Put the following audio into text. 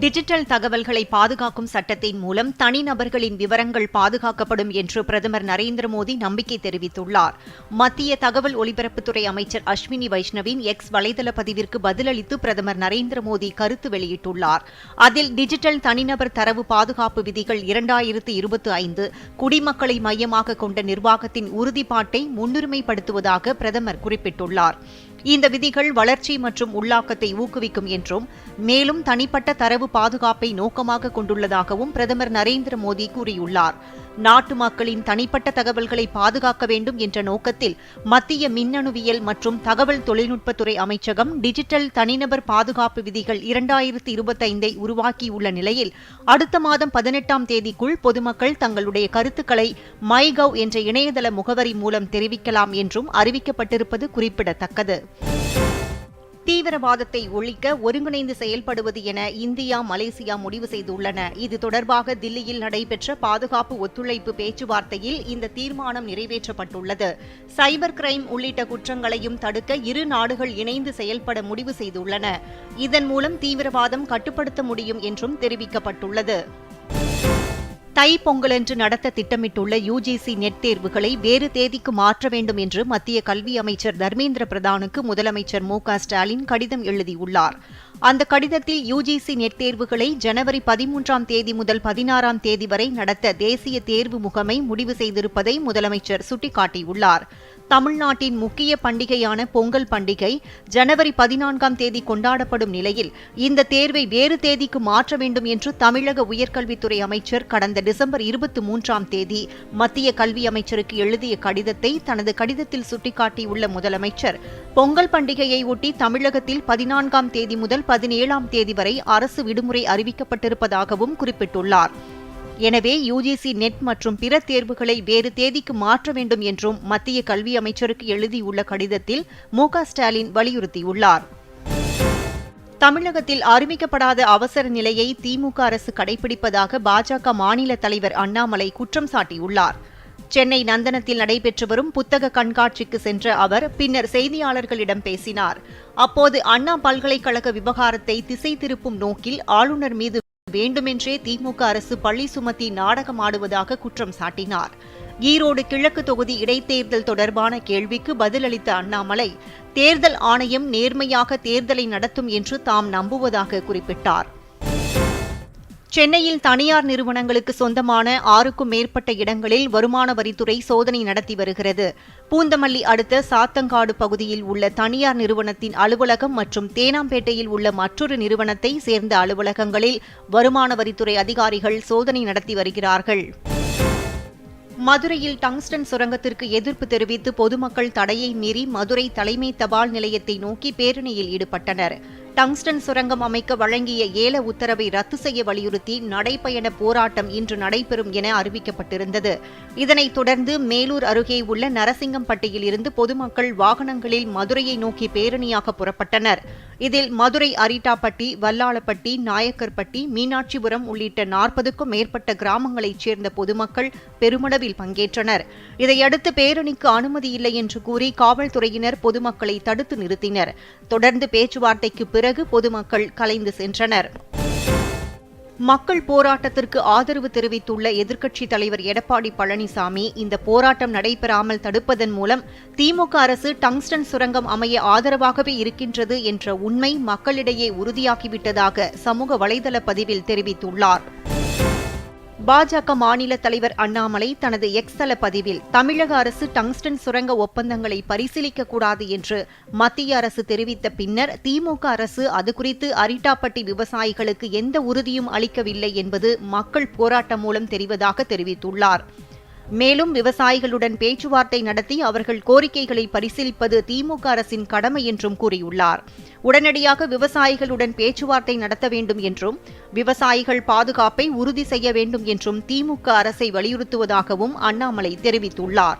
Digital தகவல்களை பாதுகாக்கும் சட்டத்தின் மூலம் தனிநபர்களின் விவரங்கள் பாதுகாக்கப்படும் என்று பிரதமர் நரேந்திர மோடி நம்பிக்கை தெரிவித்துள்ளார். மத்திய தகவல் ஒலிபரப்புத்துறை அமைச்சர் அஸ்வினி வைஷ்ணவின் எக்ஸ் வலைதள பதிவிற்கு பதிலளித்து பிரதமர் நரேந்திர மோடி கருத்து வெளியிட்டுள்ளார். அதில் டிஜிட்டல் தனிநபர் தரவு பாதுகாப்பு விதிகள் இரண்டாயிரத்து இருபத்தி ஐந்து குடிமக்களை மையமாக கொண்ட நிர்வாகத்தின் உறுதிப்பாட்டை முன்னுரிமைப்படுத்துவதாக பிரதமர் குறிப்பிட்டுள்ளார். இந்த விதிகள் வளர்ச்சி மற்றும் உள்ளாக்கத்தை ஊக்குவிக்கும் என்றும் மேலும் தனிப்பட்ட தரவு பாதுகாப்பை நோக்கமாக கொண்டுள்ளதாகவும் பிரதமர் நரேந்திர மோடி கூறியுள்ளார். நாட்டு மக்களின் தனிப்பட்ட தகவல்களை பாதுகாக்க வேண்டும் என்ற நோக்கத்தில் மத்திய மின்னணுவியல் மற்றும் தகவல் தொழில்நுட்பத்துறை அமைச்சகம் டிஜிட்டல் தனிநபர் பாதுகாப்பு விதிகள் இரண்டாயிரத்தி இருபத்தைந்தை உருவாக்கியுள்ள நிலையில் அடுத்த மாதம் பதினெட்டாம் தேதிக்குள் பொதுமக்கள் தங்களுடைய கருத்துக்களை மைகவ் என்ற இணையதள முகவரி மூலம் தெரிவிக்கலாம் என்றும் அறிவிக்கப்பட்டிருப்பது குறிப்பிடத்தக்கது. தீவிரவாதத்தை ஒழிக்க ஒருங்கிணைந்து செயல்படுவது என இந்தியா மலேசியா முடிவு செய்துள்ளன. இது தொடர்பாக தில்லியில் நடைபெற்ற பாதுகாப்பு ஒத்துழைப்பு பேச்சுவார்த்தையில் இந்த தீர்மானம் நிறைவேற்றப்பட்டுள்ளது. சைபர் கிரைம் உள்ளிட்ட குற்றங்களையும் தடுக்க இரு நாடுகள் இணைந்து செயல்பட முடிவு செய்துள்ளன. இதன் மூலம் தீவிரவாதம் கட்டுப்படுத்த முடியும் என்றும் தெரிவிக்கப்பட்டுள்ளது. தை பொங்கலன்று நடத்த திட்டமிட்டுள்ள யுஜிசி நெட் தேர்வுகளை வேறு தேதிக்கு மாற்ற வேண்டும் என்று மத்திய கல்வி அமைச்சர் தர்மேந்திர பிரதானுக்கு முதலமைச்சர் மு ஸ்டாலின் கடிதம் எழுதியுள்ளார். அந்த கடிதத்தில் யுஜிசி நெட் தேர்வுகளை ஜனவரி பதிமூன்றாம் தேதி முதல் பதினாறாம் தேதி வரை நடத்த தேசிய தேர்வு முகமை முடிவு செய்திருப்பதை முதலமைச்சர் சுட்டிக்காட்டியுள்ளார். தமிழ்நாட்டின் முக்கிய பண்டிகையான பொங்கல் பண்டிகை ஜனவரி பதினான்காம் தேதி கொண்டாடப்படும் நிலையில் இந்த தேர்வை வேறு தேதிக்கு மாற்ற வேண்டும் என்று தமிழக உயர்கல்வித்துறை அமைச்சர் கடந்த டிசம்பர் இருபத்தி மூன்றாம் தேதி மத்திய கல்வி அமைச்சருக்கு எழுதிய கடிதத்தை தனது கடிதத்தில் சுட்டிக்காட்டியுள்ள முதலமைச்சர் பொங்கல் பண்டிகையை ஒட்டி தமிழகத்தில் பதினான்காம் தேதி முதல் பதினேழாம் தேதி வரை அரசு விடுமுறை அறிவிக்கப்பட்டிருப்பதாகவும் குறிப்பிட்டுள்ளார். எனவே யுஜிசி நெட் மற்றும் பிற தேர்வுகளை வேறு தேதிக்கு மாற்ற வேண்டும் என்றும் மத்திய கல்வி அமைச்சருக்கு எழுதியுள்ள கடிதத்தில் மு ஸ்டாலின் வலியுறுத்தியுள்ளார். தமிழகத்தில் அறிவிக்கப்படாத அவசர நிலையை திமுக அரசு கடைபிடிப்பதாக பாஜக மாநில தலைவர் அண்ணாமலை குற்றம் சாட்டியுள்ளார். சென்னை நந்தனத்தில் நடைபெற்று வரும் புத்தக கண்காட்சிக்கு சென்ற அவர் பின்னர் செய்தியாளர்களிடம் பேசினார். அப்போது அண்ணா பல்கலைக்கழக விவகாரத்தை திசை திருப்பும் நோக்கில் ஆளுநர் மீது வேண்டுமென்றே திமுக அரசு பள்ளி சுமத்தி நாடகமாடுவதாக குற்றம் சாட்டினார். ஈரோடு கிழக்கு தொகுதி இடைத்தேர்தல் தொடர்பான கேள்விக்கு பதிலளித்த அண்ணாமலை தேர்தல் ஆணையம் நேர்மையாக தேர்தலை நடத்தும் என்று தாம் நம்புவதாக குறிப்பிட்டார். சென்னையில் தனியார் நிறுவனங்களுக்கு சொந்தமான ஆறுக்கும் மேற்பட்ட இடங்களில் வருமான வரித்துறை சோதனை நடத்தி வருகிறது. பூந்தமல்லி அடுத்த சாத்தங்காடு பகுதியில் உள்ள தனியார் நிறுவனத்தின் அலுவலகம் மற்றும் தேனாம்பேட்டையில் உள்ள மற்றொரு நிறுவனத்தை சேர்ந்த அலுவலகங்களில் வருமான வரித்துறை அதிகாரிகள் சோதனை நடத்தி வருகிறார்கள். மதுரையில் டங்ஸ்டன் சுரங்கத்திற்கு எதிர்ப்பு தெரிவித்து பொதுமக்கள் தடையை மீறி மதுரை தலைமை தபால் நிலையத்தை நோக்கி பேரணியில் ஈடுபட்டனர். டங்ஸ்டன் சுரங்கம் அமைக்க வழங்கிய ஏல உத்தரவை ரத்து செய்ய வலியுறுத்தி நடைபயண போராட்டம் இன்று நடைபெறும் என அறிவிக்கப்பட்டிருந்தது. இதனைத் தொடர்ந்து மேலூர் அருகே உள்ள நரசிங்கம்பட்டியில் இருந்து பொதுமக்கள் வாகனங்களில் மதுரையை நோக்கி பேரணியாக புறப்பட்டனர். இதில் மதுரை அரிட்டாப்பட்டி வல்லாளப்பட்டி நாயக்கர்பட்டி மீனாட்சிபுரம் உள்ளிட்ட நாற்பதுக்கும் மேற்பட்ட கிராமங்களைச் சேர்ந்த பொதுமக்கள் பெருமளவில் பங்கேற்றனர். இதையடுத்து பேரணிக்கு அனுமதி இல்லை என்று கூறி காவல்துறையினர் பொதுமக்களை தடுத்து நிறுத்தினர். தொடர்ந்து பேச்சுவார்த்தைக்கு பிறகு பொதுமக்கள் கலைந்து சென்றனர். மக்கள் போராட்டத்திற்கு ஆதரவு தெரிவித்துள்ள எதிர்க்கட்சித் தலைவர் எடப்பாடி பழனிசாமி இந்த போராட்டம் நடைபெறாமல் தடுப்பதன் மூலம் திமுக அரசு டங்ஸ்டன் சுரங்கம் அமைய ஆதரவாகவே இருக்கின்றது என்ற உண்மை மக்களிடையே உறுதியாகிவிட்டதாக சமூக வலைதள பதிவில் தெரிவித்துள்ளார். பாஜக மாநில தலைவர் அண்ணாமலை தனது எக்ஸல பதிவில் தமிழக அரசு டங்ஸ்டன் சுரங்க ஒப்பந்தங்களை பரிசீலிக்க கூடாது என்று மத்திய அரசு தெரிவித்த பின்னர் திமுக அரசு அது குறித்து அரிட்டாப்பட்டி விவசாயிகளுக்கு எந்த உறுதியும் அளிக்கவில்லை என்பது மக்கள் போராட்டம் மூலம் தெரிவதாக தெரிவித்துள்ளார். மேலும் விவசாயிகளுடன் பேச்சுவார்த்தை நடத்தி அவர்கள் கோரிக்கைகளை பரிசீலிப்பது திமுக அரசின் கடமை என்றும் கூறியுள்ளார். உடனடியாக விவசாயிகளுடன் பேச்சுவார்த்தை நடத்த வேண்டும் என்றும் விவசாயிகள் பாதுகாப்பை உறுதி செய்ய வேண்டும் என்றும் திமுக அரசை வலியுறுத்துவதாகவும் அண்ணாமலை தெரிவித்துள்ளார்.